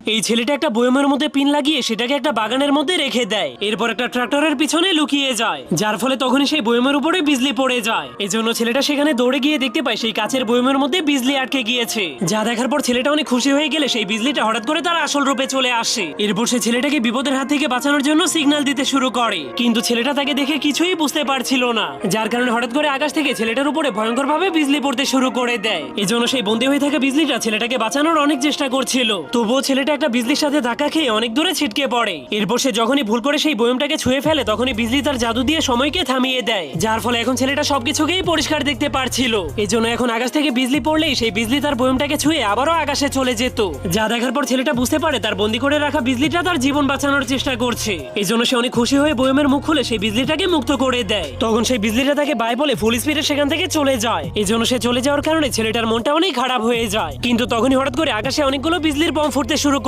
এই ছেলেটা একটা বয়মের মধ্যে পিন লাগিয়ে সেটাকে একটা বাগানের মধ্যে রেখে দেয়। এরপর একটা ট্রাক্টরের পিছনে লুকিয়ে যায়, যার ফলে তখনই সেই বয়মের উপরে বিজলি পড়ে যায়। এই জন্য ছেলেটা সেখানে দৌড়ে গিয়ে দেখতে পায় সেই কাচের বয়মের মধ্যে বিজলি আটকে গিয়েছে। যা দেখার পর ছেলেটা অনেক খুশি হয়ে গেলে সেই বিজলিটা হঠাৎ করে তার আসল রূপে চলে আসে। এরপর সে ছেলেটাকে বিপদের হাত থেকে বাঁচানোর জন্য সিগন্যাল দিতে শুরু করে। কিন্তু ছেলেটা তাকে দেখে কিছুই বুঝতে পারছিল না, যার কারণে হঠাৎ করে আকাশ থেকে ছেলেটার উপরে ভয়ঙ্কর ভাবে বিজলি পড়তে শুরু করে দেয়। এই জন্য সেই বন্দী হয়ে থাকা বিজলিটা ছেলেটাকে বাঁচানোর অনেক চেষ্টা করছিল। তবুও ছেলেটা একটা বিজলির সাথে ধাক্কা খেয়ে অনেক দূরে ছিটকে পড়ে। এরপর সে যখনই ভুল করে সেই বয়মটাকে ছুঁয়ে ফেলে, তখনই বিজলি তার জাদু দিয়ে সময়কে থামিয়ে দেয়, যার ফলে এখন ছেলেটা সবকিছুকেই পরিষ্কার দেখতে পারছিল। এই জন্য এখন আকাশ থেকে বিজলি পড়লেই সেই বিজলি তার বয়মটাকে ছুঁয়ে আবারও আকাশে চলে যেত। যা দেখার পর ছেলেটা বুঝতে পারে তার বন্দি করে রাখা বিজলিটা তার জীবন বাঁচানোর চেষ্টা করছে। এই জন্য সে অনেক খুশি হয়ে বয়মের মুখ খুলে সেই বিজলিটাকে মুক্ত করে দেয়। তখন সেই বিজলিটা তাকে বাই বলে ফুল স্পিডে সেখান থেকে চলে যায়। এই জন্য সে চলে যাওয়ার কারণে ছেলেটার মনটা অনেক খারাপ হয়ে যায়। কিন্তু তখনই হঠাৎ করে আকাশে অনেকগুলো বিজলির বম ফুটতে শুরু